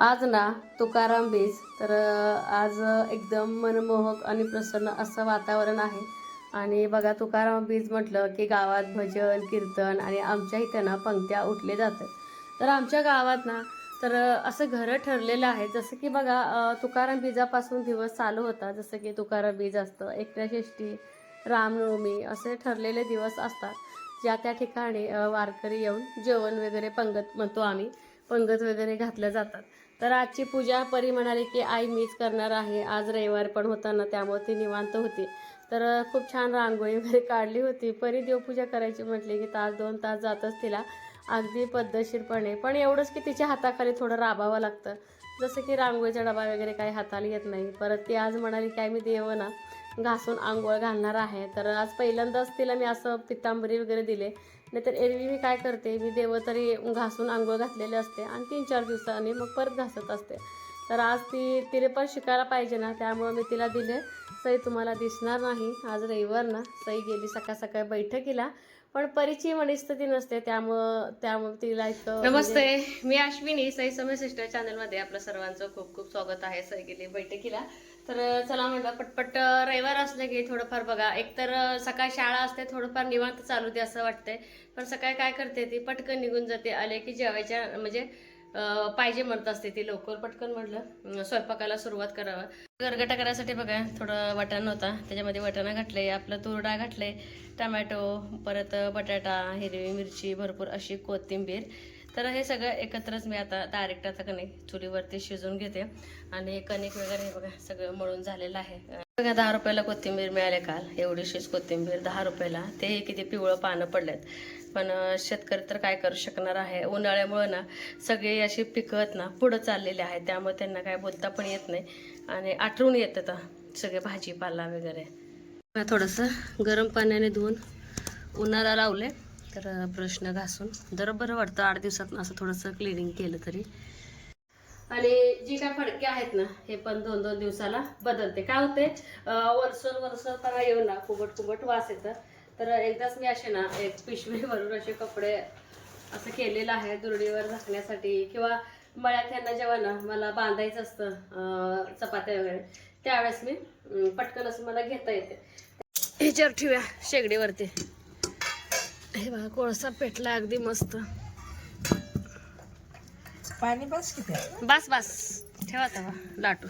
आज ना तुकाराम बीज तर आज एकदम मनमोहक आणि प्रसन्न असं वातावरण आहे. आणि बघा तुकाराम बीज म्हटलं की गावात भजन कीर्तन आणि आमच्या इथं ना पंक्त्या उठले जातात. तर आमच्या गावात ना तर असं घरं ठरलेलं आहे. जसं की बघा तुकाराम बीजापासून दिवस चालू होता. जसं की तुकाराम बीज असतं एकट्याषष्टी रामनवमी असे ठरलेले दिवस असतात. ज्या त्या ठिकाणी वारकरी येऊन जेवण वगैरे पंगत म्हणतो आम्ही पंगत वगैरे घातल्या जातात. तर आजची पूजा परी म्हणाली की आई मीच करणार आहे. आज रविवार पण होता ना त्यामुळे ती निवांत होती. तर खूप छान रांगोळी वगैरे काढली होती. परी देवपूजा करायची म्हटली की तास दोन तास जातच तिला. अगदी पद्धतशीरपणे. पण एवढंच की तिच्या हाताखाली थोडं राबावं लागतं. जसं की रांगोळीचा डबा वगैरे काही हाताला येत नाही. परत ती आज म्हणाली काय मी देव ना घासून आंघोळ घालणार आहे. तर आज पहिल्यांदाच तिला मी असं पितांबरी वगैरे दिले. नाहीतर एरवी मी काय करते मी देव तरी घासून आंघोळ घातलेले असते आणि तीन चार दिवसांनी मग परत घासत असते. तर आज ती तिने पण शिकायला पाहिजे ना त्यामुळं मी तिला दिले. सई तुम्हाला दिसणार नाही आज रविवार ना सई गेली सकाळ सकाळी बैठकीला. पण परिचय मनस्थिती नसते त्यामुळं त्यामुळे तिला एक म्हणजे नमस्ते मी अश्विनी सई समय सिस्टर चॅनलमध्ये आपलं सर्वांचं खूप खूप स्वागत आहे. सई गेली बैठकीला. तर चला म्हटलं पटपट रविवार असले की थोडंफार बघा. एकतर सकाळी शाळा असते थोडंफार निवांत चालू दे असं वाटतंय. पण सकाळी काय करते ती? पटकन निघून जाते. आले की जेवायच्या म्हणजे पाहिजे म्हणत असते ती लवकर. पटकन म्हटलं स्वयंपाकाला सुरुवात करावं. गरगटा करायसाठी बघा थोडं वाटाणा होता. त्याच्यामध्ये वाटाणा घातले आपलं तुरडा घातले टमॅटो परत बटाटा हिरवी मिरची भरपूर अशी कोथिंबीर. तर हे सगळं एकत्रच मी आता डायरेक्ट आता कणिक चुलीवरती शिजून घेते. आणि कणिक वगैरे हे बघा सगळं मळून झालेलं आहे. बघा दहा रुपयाला कोथिंबीर मिळाले काल एवढीशीच कोथिंबीर दहा रुपयाला. ते किती पिवळं पानं पडलेत. पण शेतकरी तर काय करू शकणार आहे? उन्हाळ्यामुळं ना सगळे अशी पिकत ना पुढं चाललेले आहेत. त्यामुळे त्यांना काय बोलता पण येत नाही. आणि आठवून येतं सगळे भाजीपाला वगैरे. थोडंसं गरम पाण्याने धुवून उन्हाळा लावले. तर प्रश्न घासून. जरा बरं वाटतं आठ दिवसात असं थोडंसं क्लिनिंग केलं तरी. आणि जी काय फडके आहेत ना हे पण दोन दोन दिवसाला बदलते. काय होते वरसर वरसर पणा येऊ ना कुबट कुबट वास येतं. तर एकदाच मी असे ना एक पिशवीवरून असे कपडे असं केलेलं आहे दुरडीवर झाकण्यासाठी. किंवा मळ्यात यांना जेव्हा ना मला बांधायचं असतं चपात्या वगैरे त्यावेळेस मी पटकन असं मला घेता येते. ह्याच्यावर ठेवूया शेगडीवरती. हे बघा कोळसा पेटला अगदी मस्त. पाणी बस किती बस बस. ठेवा तेव्हा लाटू.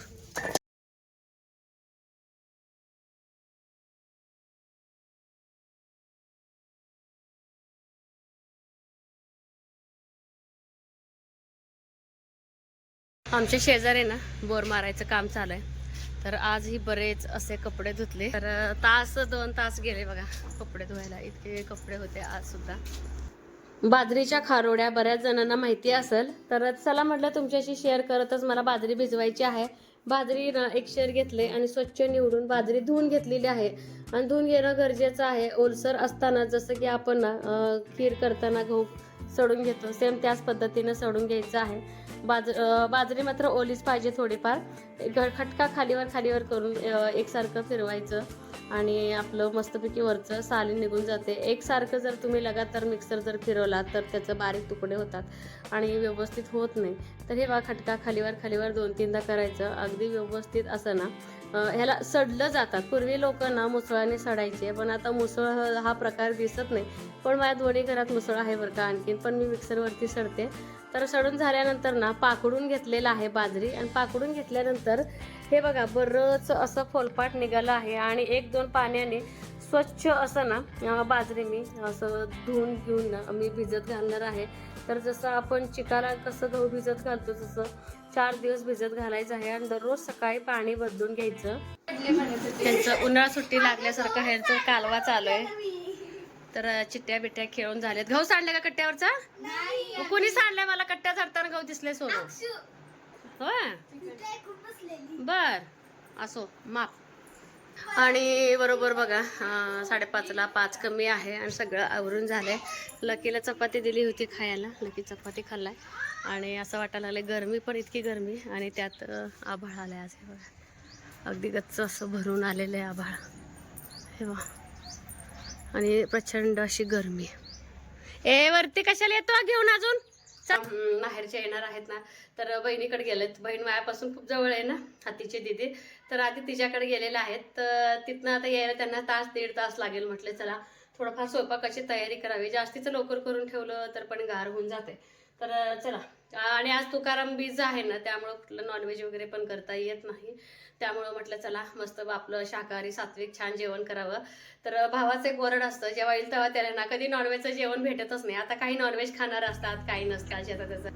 आमच्या शेजारी ना बोर मारायचं काम चालू आहे. तर आजही बरेच असे कपडे धुतले. तर तास दोन तास गेले बघा कपडे धुवायला. इतके कपडे होते आज सुद्धा. बाजरीच्या खारोड्या बऱ्याच जणांना माहिती असेल तर चला म्हटलं तुमच्याशी शेअर करतच मला बाजरी भिजवायची आहे. बाजरी एक शेर घेतले आणि स्वच्छ निवडून बाजरी धुवून घेतलेली आहे. आणि धुवून घेणं गरजेचं आहे. ओलसर असताना जसं की आपण खीर करताना गहू सडून घेतो सेम त्याच पद्धतीनं सडून घ्यायचं आहे. बाज बाजरी मात्र ओलीच पाहिजे थोडीफार. खटका खालीवर खालीवर करून एकसारखं फिरवायचं आणि आपलं मस्तपैकी वरचं साली निघून जाते. एकसारखं जर तुम्ही लगातार मिक्सर जर फिरवला तर त्याचं बारीक तुकडे होतात आणि व्यवस्थित होत नाही. तर हे बा खटका खालीवर खालीवर दोन तीनदा करायचं. अगदी व्यवस्थित असं ना. ह्याला सडलं जातात. पूर्वी लोक ना मुसळाने सडायचे पण आता मुसळ हा- प्रकार दिसत नाही. पण माझ्या दोन्ही घरात मुसळ आहे बरं का आणखीन पण मी मिक्सरवरती सडते. तर सडून झाल्यानंतर ना पाकडून घेतलेलं आहे बाजरी आणि पाकडून घेतल्यानंतर हे बघा बरंच असं फोलपाट निघालं आहे आणि एक दोन पाण्याने स्वच्छ असं ना बाजरी मी असं धुवून घेऊन ना मी भिजत घालणार आहे. तर जसं आपण चिकाला कसं गहू भिजत घालतो तसं चार दिवस भिजत घालायचं आहे आणि दररोज सकाळी पाणी बदलून घ्यायचं. त्यांचं उन्हाळा सुट्टी लागल्यासारखं ह्यांचं कालवा चालू आहे. तर चिट्ट्या बिट्ट्या खेळून झाल्यात गहू सांडले का कट्ट्यावरचा? कोणी सांडलाय मला? कट्ट्या झाडताना गहू दिसले सोनू होय? बर. असो माप आणि बरोबर बघा साडेपाचला पाच कमी आहे आणि सगळं आवरून झालं आहे लकीला चपाती दिली होती खायला लकी चपाती खाल्लाय. आणि असं वाटायला लागलं गरमी पण इतकी गरमी आणि त्यात आभाळ आलं आहे हे बघा. अगदी गच्च असं भरून आलेलं आहे आभाळ. हे वा आणि प्रचंड अशी गरमी ए वरती कशाला येतो घेऊन अजून? चा- माहेरच्या येणार आहेत ना. तर बहिणीकडे गेलेत. बहीण मायापासून खूप जवळ आहे ना हातीचे दिदी. तर आधी तिच्याकडे गेलेल्या आहेत तर तिथनं आता यायला त्यांना तास दीड तास लागेल म्हटलं चला थोडंफार स्वयंपाकाची तयारी करावी. जास्तीचं लवकर करून ठेवलं तर पण गार होऊन जाते. तर चला. आणि आज तुकाराम बीज आहे ना त्यामुळं कुठलं नॉनव्हेज वगैरे पण करता येत नाही. त्यामुळं म्हटलं चला मस्त आपलं शाकाहारी सात्विक छान जेवण करावं. तर भावाचं एक वरड असतं जेव्हा येईल तेव्हा त्याला ना कधी नॉनव्हेजचं जेवण भेटतच नाही. आता काही नॉनव्हेज खाणार असतात काही नसतात शेतात त्याचं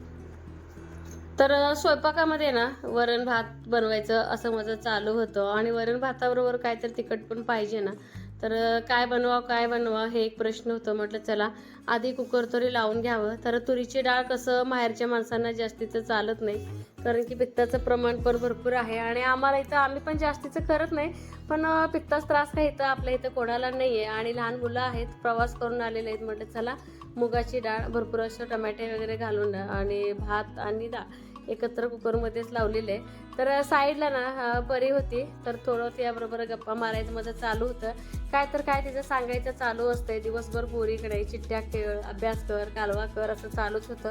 तर स्वयंपाकामध्ये ना वरण भात बनवायचं असं माझं चालू होतं. आणि वरण भाताबरोबर काहीतरी तिखट पण पाहिजे ना. तर काय बनवा काय बनवा हे एक प्रश्न होतं. म्हटलं चला आधी कुकर तरी लावून घ्यावं. तर तुरीची डाळ कसं माहेरच्या माणसांना जास्तीचं चालत नाही. कारण की पित्ताचं प्रमाण पण भरपूर आहे. आणि आम्हाला इथं आम्ही पण जास्तीचं करत नाही. पण पित्ताच पित्ताचा त्रास काही इथं आपल्या इथं कोणाला नाही आहे आणि लहान मुलं आहेत प्रवास करून आलेले आहेत. म्हटलं चला मुगाची डाळ भरपूर असं टमॅटे वगैरे घालून आणि भात आणि डाळ एकत्र कुकरमध्येच लावलेले. आहे तर साईडला ना बरी परी होती. तर थोडं त्याबरोबर गप्पा मारायचं माझं चालू होतं. काय तर काय तिचं सांगायचं चालू असतंय. दिवसभर पोरीकडे चिट्ट्या खेळ अभ्यास कर कालवा कर असं चालूच होतं.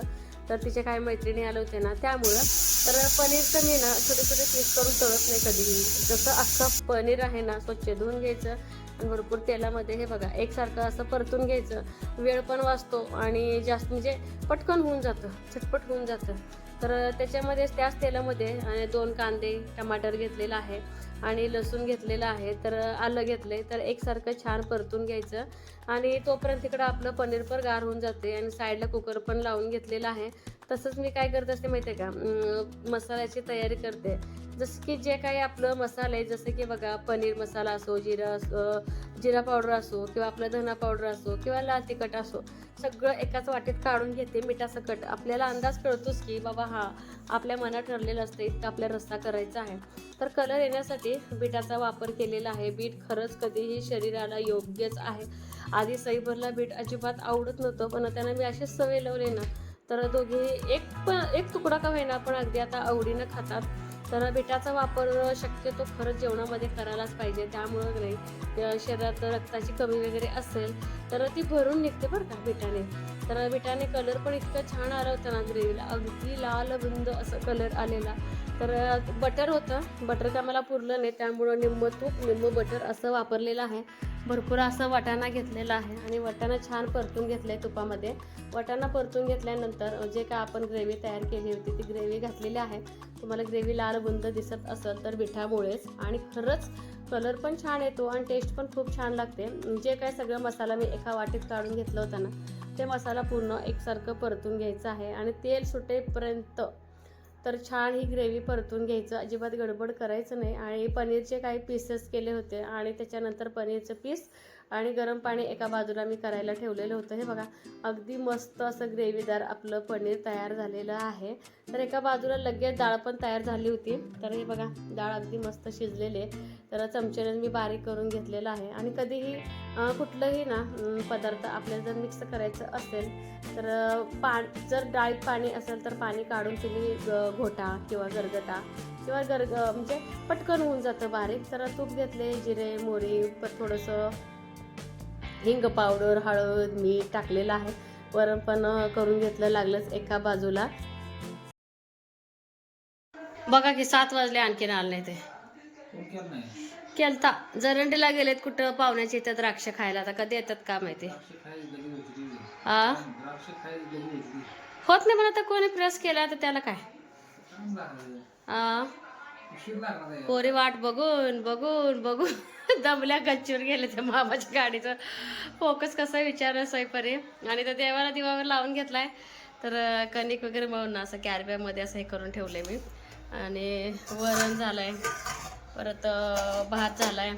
तर तिचे काही मैत्रिणी आले होते ना त्यामुळं. तर पनीरचं मी ना छोटे छोटे पीस करून तळत नाही कधीही. जसं अख्खं पनीर आहे ना स्वच्छ धुवून घ्यायचं. भरपूर तेलामध्ये हे बघा एकसारखं असं परतून घ्यायचं. वेळ पण वाचतो आणि जास्त म्हणजे पटकन होऊन जातं झटपट होऊन जातं. तर त्याच्यामध्ये त्याच तेलामध्ये आणि दोन कांदे टमाटर घेतलेला आहे. आणि लसूण घेतलेलं आहे तर आलं घेतले तर एकसारखं छान परतून घ्यायचं. आणि तोपर्यंत तिकडं आपलं पनीर पण गार होऊन जाते आणि साईडला कुकर पण लावून घेतलेलं आहे. तसंच मी काय करत असते माहिती आहे का मसाल्याची तयारी करते. जसं की जे काही आपलं मसाले आहे जसं की बघा पनीर मसाला असो जिरा असो जिरा पावडर असो किंवा आपलं धना पावडर असो किंवा लाल तिखट असो सगळं एकाच वाटेत काढून घेते मिठासकट आपल्याला अंदाज कळतोच की बाबा हा आपल्या मनात ठरलेलं असतं इतका आपल्या रस्सा करायचा आहे. तर कलर येण्यासाठी बीटाचा वापर केलेला आहे. बीट खरंच कधीही शरीराला योग्यच आहे. आधी सईभरला बीट अजिबात आवडत नव्हतं पण त्यांना मी अशीच सवय लावले ना तर दोघे एक पण एक तुकडा का होईना पण अगदी आता आवडीनं खातात. तर बिटाचा वापर शक्यतो खरंच जेवणामध्ये करायलाच पाहिजे. त्यामुळं नाही शरीरात रक्ताची कमी वगैरे असेल तर ती भरून निघते बरं का बिटाने. तर बिटाने कलर पण इतकं छान आला होता ना ग्रेव्हीला अगदी लाल बुंद असं कलर आलेला. तर बटर होतं. बटर काय मला पुरलं नाही. त्यामुळं निम्म तूप निंबू बटर असं वापरलेलं आहे. भरपूर असं वाटाणा घेतलेला आहे. आणि वाटाणा छान परतून घेतलं आहे तुपामध्ये. वाटाणा परतून घेतल्यानंतर जे काय आपण ग्रेव्ही तयार केली होती ती ग्रेव्ही घातलेली आहे. तुम्हाला ग्रेव्ही लाल बुंद दिसत असेल तर बिठामुळेच आणि खरंच कलर पण छान येतो आणि टेस्ट पण खूप छान लागते. जे काय सगळं मसाला मी एका वाटीत काढून घेतलं होतं ना ते मसाला पूर्ण एकसारखं परतून घ्यायचं आहे. आणि तेल सुटेपर्यंत तर छान ही ग्रेव्ही परतून घ्यायचं. अजिबात गडबड करायचं नाही. आणि पनीरचे काही पीसेस केले होते. आणि त्याच्यानंतर पनीरचं पीस आणि गरम पाणी एका बाजूला मी करायला ठेवलेलं होतं. हे बघा अगदी मस्त असं ग्रेव्हीदार आपलं पनीर तयार झालेलं आहे. तर एका बाजूला लगेच डाळ पण तयार झाली होती. तर हे बघा डाळ अगदी मस्त शिजलेली आहे. तर चमच्याने मी बारीक करून घेतलेलं आहे. आणि कधीही कुठलंही ना पदार्थ आपल्याला जर मिक्स करायचं असेल तर पा जर डाळीत पाणी असेल तर पाणी काढून तुम्ही ग- घोटा किंवा गरगटा किंवा गरग म्हणजे पटकन होऊन जातं बारीक. तर तूप घेतले जिरे मोरी पर थोडंसं हिंग पावडर हळद मीठ टाकलेलं आहे. वरण पण करून घेतलं लागलंच एका बाजूला. बघा की सात वाजले आणखीन आले नाही ते. केलता. जरंडीला गेलेत कुठं? पाहुण्याच्या इथं द्राक्ष खायला. आता कधी येतात का माहिती? आ? होत नाही पण आता कोणी प्रेस केला तर त्याला काय? पोरी वाट बघून बघून बघून. दमल्या गच्चीवर गेले त्या मामाच्या गाडीचं. फोकस कसा विचार सईपरी आणि त्या देवाला दिवावर लावून घेतलाय. तर कणिक वगैरे मळून असं कॅरबॅगमध्ये असं हे करून ठेवले मी. आणि वरण झालंय. परत भात भात झालाय.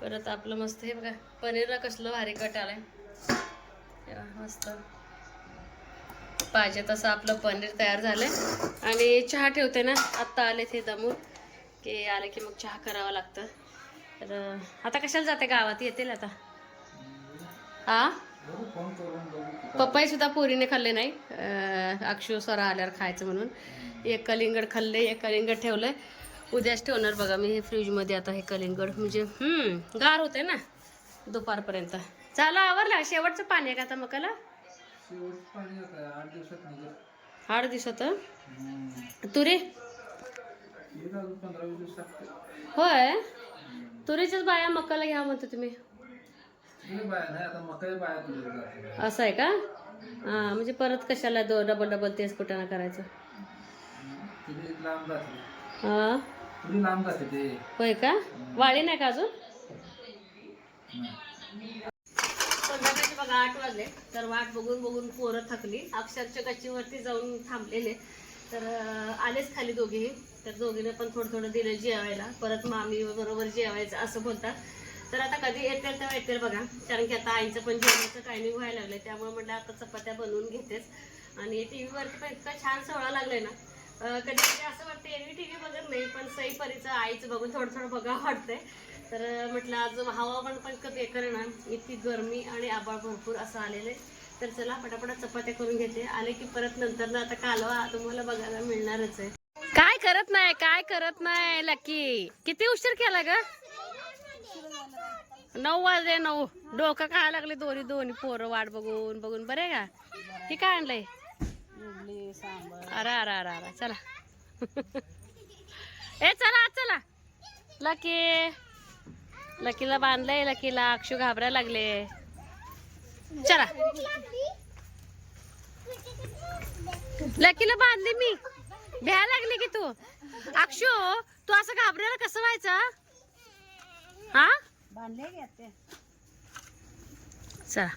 परत आपलं मस्त हे बघा पनीरला कसलं भारी कट आलं आहे मस्त. पाहिजे तसं आपलं पनीर तयार झालंय. आणि चहा ठेवते ना. आत्ता आले ते दमून. की आले की मग चहा करावा लागतं. तर आता कशाला जाते गावात? येतील आता. हा पप्पाही सुद्धा पोरीने खाल्ले नाही. अक्षू स्वरा आल्यावर खायचं म्हणून. एक कलिंगड खाल्ले एक कलिंगड ठेवलंय. उद्याच ठेवणार बघा मी हे फ्रीजमध्ये आता हे कलिंगड. म्हणजे हम्म गार होते ना दुपारपर्यंत. चालू आवरला? शेवटचं पाणी आहे का आता मकाला? आठ दिवसात. तुरी होय? तुरीच्याच बाया मकाला घ्या म्हणतो तुम्ही. असं आहे का? हां म्हणजे परत कशाला दो डबल डबल तेच कुठं ना करायचं. हां? होय का? वाळी नाही का अजून? बघा आठ वाजले तर वाट बघून बघून पोरं थकली. अक्षरच्या गच्चीवरती जाऊन थांबलेले. तर आलेच खाली दोघेही. तर दोघीने पण थोडं थोडं दिलं जेवायला. परत मामी बरोबर जेवायचं असं बोलतात. तर आता कधी येतील तेव्हा येतील बघा. कारण की आता आईचं पण जेवणाचं टायमिंग व्हायला लागलं त्यामुळे म्हटलं आता चपात्या बनवून घेतेच. आणि टी व्हीवरती पण इतका छान सोहळा लागलाय ना. कधी कधी असं वाटतं एरवी टी व्ही बघत नाही पण सई परीचं आईचं बघून थोडं थोडं बघा वाटतंय. तर म्हटलं आज हवा पण पण कधी ना इतकी गरमी आणि आबाळ भरपूर असं आलेलं आहे तर चला पटापटा चपात्या करून घेते. आले की परत नंतर ना आता कालवा तुम्हाला बघायला मिळणारच आहे. काय करत नाही काय करत नाही लकी. किती उशीर केला ग? नऊ वाजले नऊ. डोकं खायला लागले दोन्ही दोन्ही पोरं वाट बघून बघून. बरे का? हे काय आणलंय? अरे अरे अरे अरे. चला. ए चला चला. लकी. लकीला बांधलंय लकीला अक्षू घाबरायला लागले. चला. लकीला बांधली मी. भ्यायला लागली की तू. अक्षू तू असं घाबरायला कसं व्हायचं? हा? चला.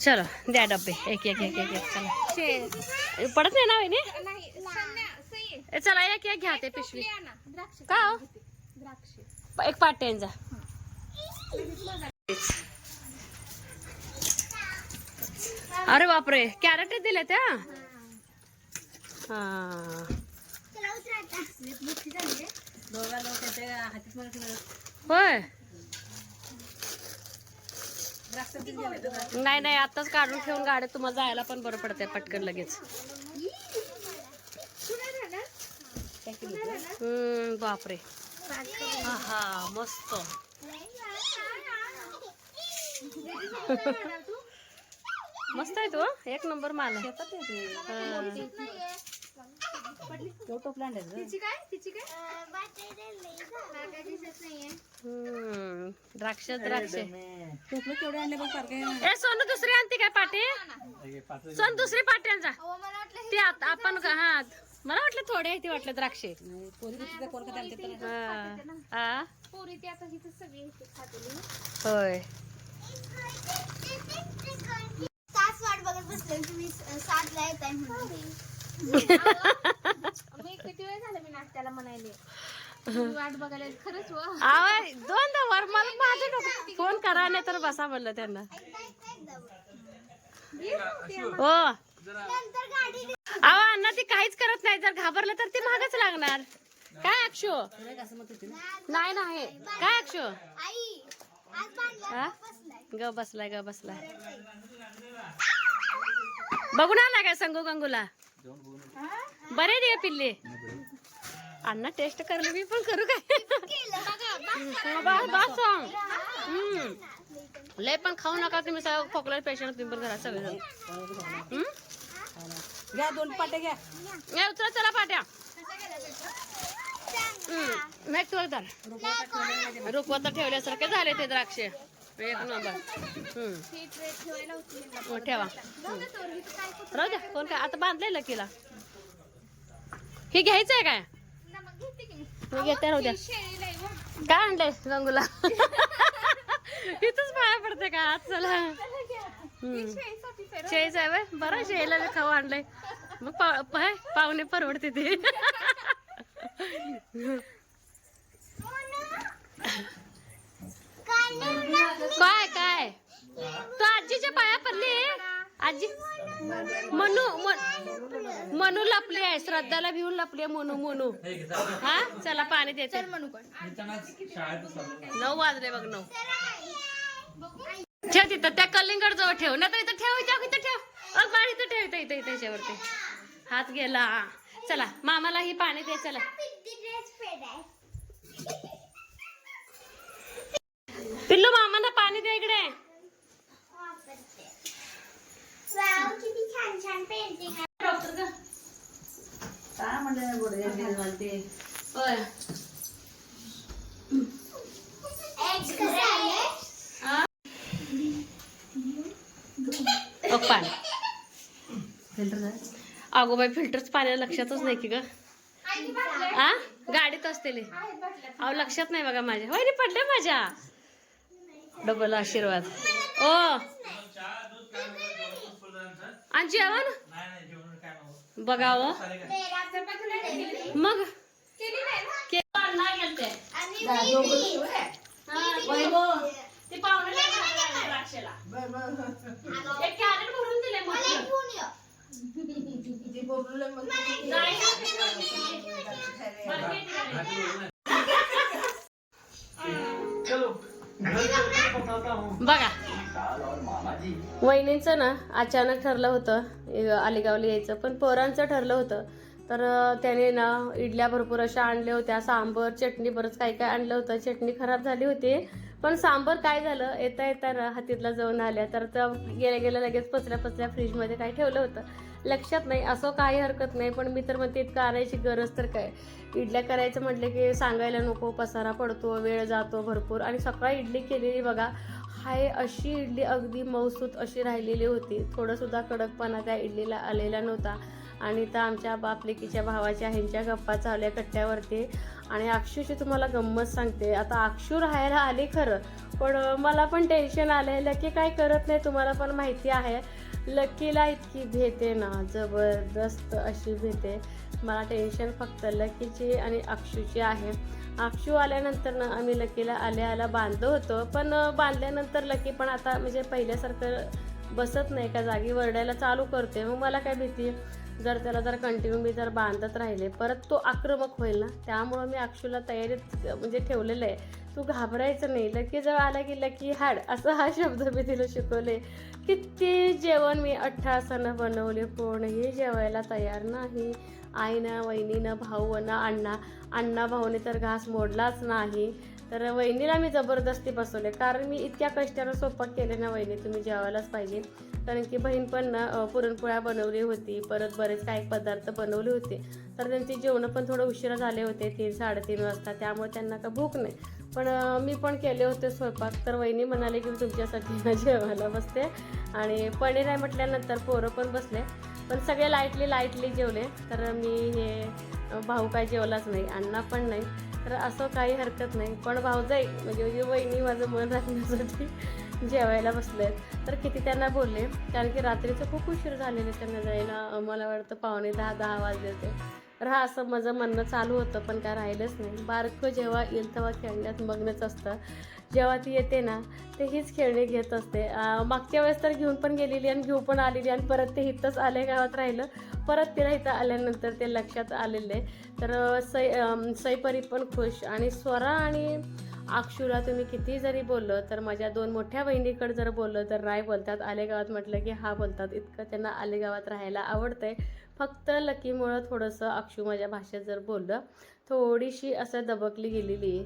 चलो द्या डब्बे एक एक एक एक एक चला. पडत नाही ना वहिनी? चला एक एक घ्या ते पिशवी. का हो? एक पाट्यांचा अरे बापरे कॅरेट दिले त्या होय. नाही नाही आताच काढून ठेवून गाड्या तुम्हाला जायला पण बरं पडते पटकन लगेच. हम्म बापरे. हा मस्त. मस्त आहे तो एक नंबर माल आहे. हा. द्राक्ष द्राक्ष. केवढे आणले बघ सारखे. ए सोनू दुसरी आणते काय पाटी? सोन दुसरी पाटी आण जा ती आता आपण का हा मला वाटलं थोडे आहे ती वाटलं द्राक्षे. पोरी किती कोण का आणते तर हा. हा पोरी ते आता हिथं सगळी खातेली. होय. बघत बसले तुम्ही सातला येत आहे मी किती वेळ झाला मी नाश्त्याला म्हणायले? वाट बघायला खरंच व. आवाज दोनदा वर मला माझं डोकं फोन करा नाही तर बसा म्हणलं त्यांना. हो. नंतर गाडी अहो अण्णा ती काहीच करत नाही. जर घाबरलं तर ती महागच लागणार. काय अक्षो? नाही नाही. काय अक्षो? ग बसलाय. ग बसलाय बघून आला काय संगू गंगूला? बरे दे पिल्ले. अण्णा टेस्ट करले मी पण करू काय? बस. लय पण खाऊ नका तुम्ही सगळं खोकला पेशंट तुम्ही पण घरात सगळेजण? घ्या दोन पाट्या घ्या. ए, उतरा चला पाट्या. नाही तुला धर रुपवत ठेवल्यासारखे झाले ते द्राक्ष. एक नंबर. हम्म. ही हो, ठेवा राहू द्या कोण काय? आता बांधलंय लकीला. हे घ्यायचंय काय? घेते राहू द्या. काय आणलंय गंगूला इथंच पाया पडते का? आज चला. शेळीच आहे व्हय? बरं शेळीला खाऊ आणलंय. मग पाय पाहुणे परवडते ते. काय काय? तू आजीच्या पाया पडली आजी? मनू मन- मनू लपली आहे. श्रद्धाला भिवून लपली आहे मनू मनू. हा? चला पाणी देते. नऊ वाजले बघ नऊ. ठेव तिथं त्या कलिंगड जवळ ठेव. नाही तर इथं ठेव इथं इथं ठेव. अग बाळ इथं ठेव इथं इथं इथं ह्याच्यावरती हात गेला. चला मामाला ही पाणी दे चला. पिल्लू मामाला पाणी दे इकडे. काय म्हणलं ते. होय. पाणी. फिल्टर अगो बाई फिल्टरच पाण्याला लक्षातच नाही की ग. आ? गाडीत असतेले. अहो लक्षात नाही बघा माझ्या. वहिनी पडले माझ्या. डबल आशीर्वाद. ओ. आणि जेवण बघावं मग. के- बघा. वहिनींचं ना अचानक ठरलं होतं इ- अलिगावला यायचं पण पोरांचं ठरलं होतं. तर त्याने ना इडल्या भरपूर अशा आणल्या होत्या सांबर चटणी बरंच काय काय आणलं होतं. चटणी खराब झाली होती पण सांबर काय झालं येता येता ना हातीतला जाऊन आल्या. तर गेल्या गेल्या लगेच पचल्या पचल्या फ्रीजमध्ये काय ठेवलं होतं. लक्षात नाही असं काही हरकत नाही पण मी तर म्हणते इतकं आणायची गरज तर काय. इडल्या करायचं म्हटलं की सांगायला नको पसारा पडतो वेळ जातो भरपूर. आणि सकाळी इडली केलेली बघा हाय अशी इडली अगदी मौसूत अशी राहिलेली होती. थोडंसुद्धा कडकपणा त्या इडलीला आलेला नव्हता. आणि तर आमच्या बापलेकीच्या भावाच्या ह्यांच्या गप्पा चालल्या कट्ट्यावरती. आणि अक्षूची तुम्हाला गंमत सांगते आता अक्षू राहायला आली खरं. पण मला पण टेन्शन आलंय लकी काय करत नाही तुम्हाला पण माहिती आहे. लकीला इतकी भेते ना जबरदस्त अशी भेते मला टेन्शन फक्त लकीची आणि अक्षूची आहे. आक्षू आल्यानंतर ना आम्ही लकीला आल्या आला बांधलो होतो. पण बांधल्यानंतर लकी पण आता म्हणजे पहिल्यासारखं बसत नाही. का जागी वरडायला चालू करते. मग मला काय भीती जर त्याला जर कंटिन्यू मी जर बांधत राहिले परत तो आक्रमक होईल ना? त्यामुळं मी अक्षूला तयारीत म्हणजे ठेवलेलं आहे. तू घाबरायचं नाही. लकी जवळ आला की लकी हाड असं हा शब्द मी तिला शिकवले किती जेवण मी अठ्ठासानं बनवले. कोणही जेवायला तयार नाही. आईनं वहिनीनं भाऊ ना अण्णा अण्णा भाऊने तर घास मोडलाच नाही. तर वहिनीला मी जबरदस्ती बसवले. कारण मी इतक्या कष्टानं स्वयंपाक केले ना वहिनी तुम्ही जेवायलाच पाहिजे. कारण की बहीण पण ना पुरणपोळ्या बनवली होती. परत बरेच काही पदार्थ बनवले होते. तर त्यांची जेवणं पण थोडं उशिरा झाले होते तीन साडेतीन वाजता. त्यामुळे त्यांना का भूक नाही. पण मी पण केले होते स्वयंपाक. तर वहिनी म्हणाले की मी तुमच्यासाठी ना जेवायला बसते. आणि पनीर आहे म्हटल्यानंतर पोरं पण बसले. पण सगळे लाईटली लाईटली जेवले. तर मी हे भाऊ काय जेवलाच नाही अण्णा पण नाही. तर असं काही हरकत नाही. पण भाऊजाई म्हणजे म्हणजे वहिनी माझं मन राखण्यासाठी जेवायला बसले तर किती त्यांना बोलले कारण की रात्रीचं खूप उशीर झालेले त्यांना जायला. मला वाटतं पावणे दहा दहा वाजले होते. राहा असं माझं म्हणणं चालू होतं पण काय राहिलंच नाही. बारकं जेव्हा येईल तेव्हा खेळण्यात मग्नच असतं. जेव्हा ती येते ना ते हीच खेळणी घेत असते. मागच्या वेळेस तर घेऊन पण गेलेली आणि घेऊ पण आलेली आणि परत ते इथंच आले गावात राहिलं. परत तिला इथं आल्यानंतर ते लक्षात आलेले. तर सै सई पण खुश आणि स्वरा आणि अक्षुला तुम्ही किती जरी बोललं तर माझ्या दोन मोठ्या बहिणीकडे जर बोललं तर नाही बोलतात आलेगावात म्हटलं की हा बोलतात. इतकं त्यांना आलेगावात राहायला आवडतंय. फक्त लकीमुळं थोडंसं अक्षू माझ्या भाषेत जर बोललं थोडीशी असं दबकली गेलेली.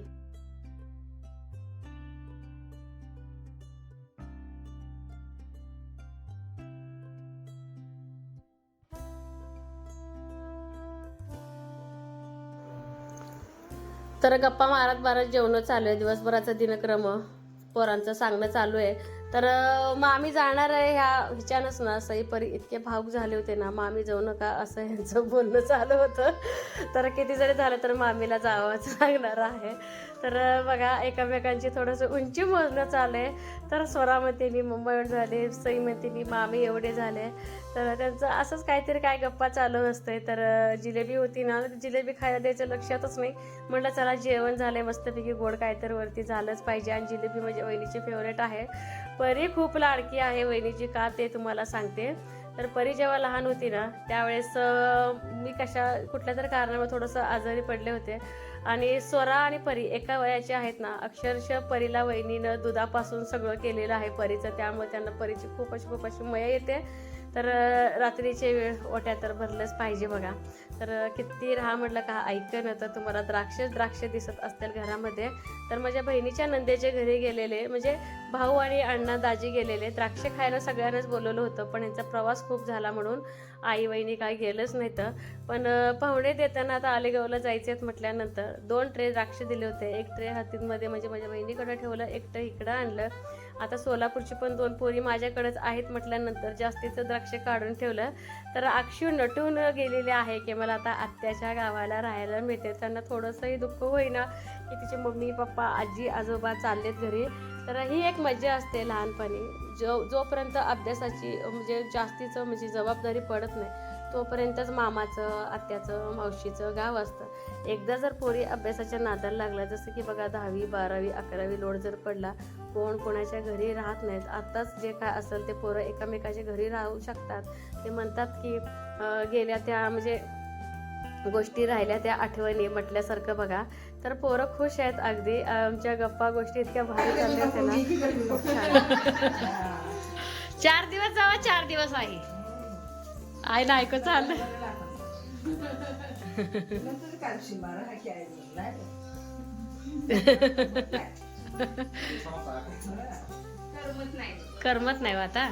तर गप्पा मारत मारत जेवण चालू आहे. दिवसभराचा दिनक्रम. पोरांचं सांगणं चालू आहे. तर मग आम्ही जाणार आहे ह्या ह्याच्यानंच ना. सईपरी इतके भाऊक झाले होते ना. मामी जाऊ नका असं ह्यांचं बोलणं चालू होतं. तर किती जरी झालं तर मामीला जावंच लागणार आहे. तर बघा एकमेकांची थोडंसं उंची मोजणं चालू आहे. तर स्वरा म्हणते मी मुंबईवर झाले सई म्हणते मी मामी एवढे झाले. तर त्यांचं असंच काहीतरी काय गप्पा चालू असते तर जिलेबी होती ना जिलेबी खायला द्यायचं लक्षातच नाही. म्हटलं चला जेवण झालं मस्तपैकी गोड काय तर वरती झालंच पाहिजे. आणि जिलेबी म्हणजे वहिनीची फेवरेट आहे. परी खूप लाडकी आहे वहिनीची का ते तुम्हाला सांगते. तर परी जेव्हा लहान होती ना त्यावेळेस मी कशा कुठल्या तरी कारणामुळे थोडंसं आजारी पडले होते. आणि स्वरा आणि परी एका वयाचे आहेत ना अक्षरशः परीला वहिनीनं दुधापासून सगळं केलेलं आहे परीचं. त्यामुळे त्यांना परीची खूप अशी खूप अशी मया येते. तर रात्रीचे वेळ ओट्या तर भरलंच पाहिजे बघा. तर किती राहा म्हटलं का ऐकन तर तुम्हाला द्राक्ष द्राक्ष दिसत असतील घरामध्ये. तर माझ्या बहिणीच्या नंदेच्या घरी गेलेले म्हणजे भाऊ आणि अण्णा दाजी गेलेले. द्राक्ष खायला सगळ्यांनाच बोलवलं होतं पण यांचा प्रवास खूप झाला म्हणून आई वहिनी काय गेलंच नाही तर पण पाहुणे देताना आता आलेगावला जायचे आहेत म्हटल्यानंतर दोन ट्रे द्राक्ष दिले होते. एक ट्रे हातीमध्ये म्हणजे माझ्या बहिणीकडे ठेवलं एक ट्रे इकडं आणलं. आता सोलापूरची पण दोन पोरी माझ्याकडेच आहेत म्हटल्यानंतर जास्तीचं द्राक्ष काढून ठेवलं. तर अक्षू नटून गेलेली आहे की मला आता आत्याच्या गावाला राहायला मिळते त्यांना थोडंसंही दुःख होईना की तिचे मम्मी पप्पा आजी आजोबा चाललेत घरी. तर ही एक मजा असते लहानपणी. जो जोपर्यंत अभ्यासाची म्हणजे जास्तीचं म्हणजे जबाबदारी पडत नाही तोपर्यंतच मामाचं आत्याचं मावशीचं गाव असतं. एकदा जर पोरी अभ्यासाच्या नादाला लागला जसं की बघा दहावी बारावी अकरावी लोड जर पडला कोण कोणाच्या घरी राहत नाहीत. आत्ताच जे काय असेल ते पोरं एकामेकाच्या घरी राहू शकतात. ते म्हणतात की गेल्या त्या म्हणजे गोष्टी राहिल्या त्या आठवणी म्हटल्यासारखं बघा. तर पोरं खुश आहेत अगदी. आमच्या गप्पा गोष्टी इतक्या भारी चालल्या. चार दिवस जावा चार दिवस आहे. आई ना ऐकू चाललं. करमत नाही हो आता.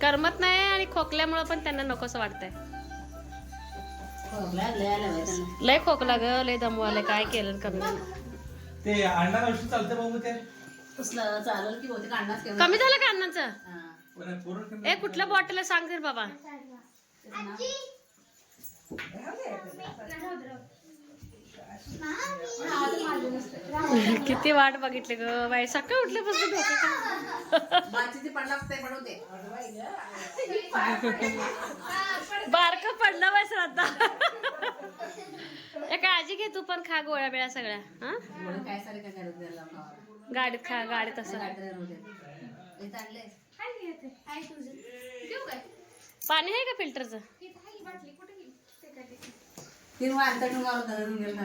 करमत नाही आणि खोकल्यामुळे पण त्यांना नकोसं वाटतंय. खोकला लय खोकला ग लय दमवाले काय केलं कमी ते अंडा औषध चालते बघ ते? कमी झालं का हा. पूर्ण ए कुठल्या बॉटल सांग तर बाबा. किती वाट बघितली ग बाई. सकाळ उठल्यापासून बारक पडलं बाई श्रद्धा. काळजी घे तू पण खा गोळ्या बिळ्या सगळ्या. हा. गाडीत खा गाडीत असं. पाणी आहे का फिल्टरचं? आहे. तीन ठेवून गेलं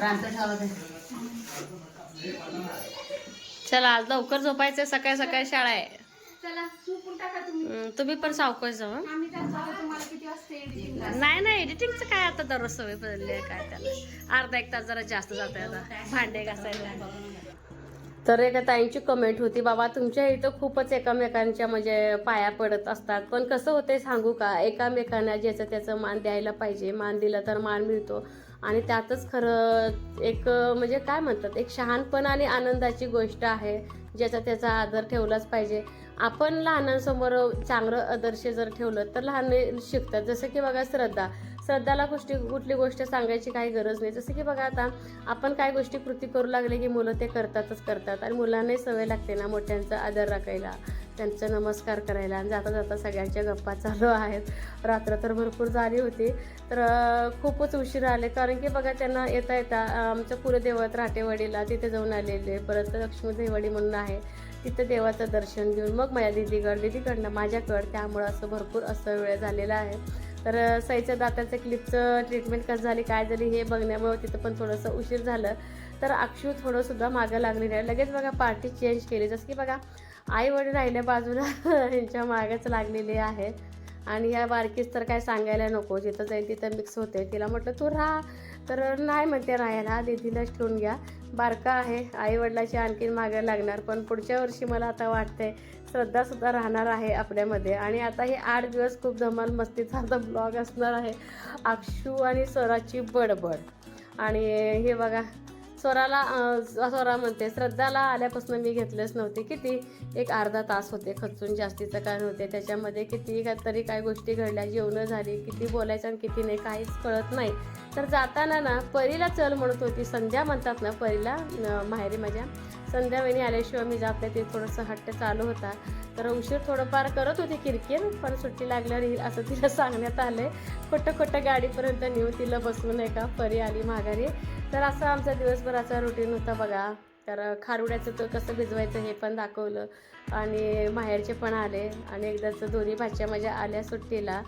रांत ठेवलं चला आज लवकर झोपायचं सकाळी सकाळी शाळा आहे. चला झोपून टाका तुम्ही. पण सावकाश जाऊ? नाही नाही एडिटिंगचं काय आता दररोज सवय बदलली आहे काय त्याला? अर्धा एक तास जरा जास्त जात आता. भांडे घासायला. तर एका ताईंची कमेंट होती बाबा तुमच्या इथं खूपच एकामेकांच्या म्हणजे पाया पडत असतात. पण कसं होतंय सांगू का? एकामेकांना ज्याचं त्याचं मान द्यायला पाहिजे. मान दिला तर मान मिळतो. आणि त्यातच खरं एक म्हणजे काय म्हणतात एक शहाणपण आणि आनंदाची गोष्ट आहे. ज्याचा त्याचा आदर ठेवलाच पाहिजे. आपण लहानांसमोर चांगलं आदर्श जर ठेवलं तर लहान शिकतात. जसं की बघा श्रद्धा. श्रद्धाला गोष्टी कुठली गोष्ट सांगायची काही गरज नाही. जसं की बघा आता आपण काय गोष्टी कृती करू लागले की मुलं ते करतातच करतात. आणि मुलांनाही सवय लागते ना मोठ्यांचा आदर राखायला त्यांचा नमस्कार करायला. आणि जाता जाता सगळ्यांच्या गप्पा चालू आहेत. रात्र तर भरपूर झाली होती. तर खूपच उशीर आले. कारण की बघा त्यांना येता येता आमच्या कुलदेवत राटेवाडीला तिथे जाऊन आलेले. परत लक्ष्मीदेवाडी म्हणून आहे. तिथं देवाचं दर्शन घेऊन मग माझ्या दिदीकडं दिदीकडनं माझ्याकडं. त्यामुळं असं भरपूर असं वेळ झालेला आहे. तर सईच्या दाताचं क्लिपचं ट्रीटमेंट कसं झाली काय झाली हे बघण्यामुळे तिथं पण थोडंसं उशीर झालं. तर अक्षू थोडंसुद्धा मागं लागली नाही. लगेच बघा पार्टी चेंज केली. जसं की बघा आई वडील राहिल्या बाजूला यांच्या मागच लागलेली आहे. आणि ह्या बारकीच तर काय सांगायला नको. जिथं जाईल तिथं मिक्स होते. तिला म्हटलं तू राहा. तर नाही म्हणते राहायला दीदीलाच ठेवून घ्या. बारका आहे आईवडिलाची आणखीन मागे लागणार पण पुढच्या वर्षी मला आता वाटतंय श्रद्धासुद्धा राहणार आहे आपल्यामध्ये. आणि आता हे आठ दिवस खूप धमाल मस्तीचा आता ब्लॉग असणार आहे. अक्षू आणि स्वराची बडबड. आणि हे बघा स्वराला स्वरा म्हणते श्रद्धाला आल्यापासून मी घेतलेच नव्हते. किती? एक अर्धा तास होते. खचून जास्तीचं काय नव्हते. त्याच्यामध्ये किती काहीतरी तरी काय गोष्टी घडल्या. जेवणं झाली किती बोलायचं आणि किती नाही काहीच कळत नाही. तर जाताना ना परीला चल म्हणत होती. संध्या म्हणतात ना परीला माहेरी माझ्या. संध्या वहिनी आल्याशिवाय मी जात नाही. ते थोडंसं हट्ट चालू होता. तर उशीर थोडंफार करत होती किरकिर पण सुट्टी लागल्यावर येईल असं तिला सांगण्यात आलंय. खोटं खोटं गाडीपर्यंत नेऊ तिला बसवू नाही का परी आली माघारी. तर असं आमचा दिवसभराचा रुटीन होता बघा. तर खारुड्याचं तो कसं भिजवायचं हे पण दाखवलं. आणि माहेरचे पण आले. आणि एकदाच दोन्ही भाच्या माझ्या आल्या सुट्टीला.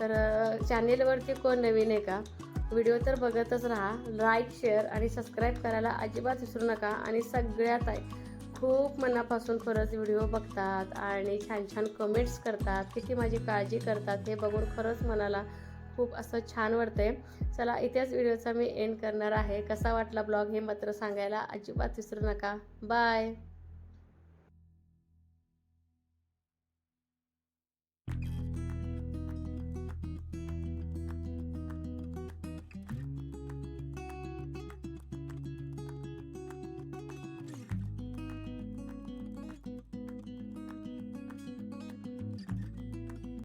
तर चॅनेलवरती कोण नवीन आहे का? व्हिडिओ तर बघतच राहा. लाईक शेअर आणि सबस्क्राईब करायला अजिबात विसरू नका आणि सगळ्यात आहे खूप मनापासून खरंच व्हिडिओ बघतात आणि छान छान कमेंट्स करतात. किती माझी काळजी करतात हे बघून खरंच मनाला खूप असं छान वाटतंय. चला इथेच व्हिडिओचा मी एंड करणार आहे. कसा वाटला ब्लॉग हे मात्र सांगायला अजिबात विसरू नका. बाय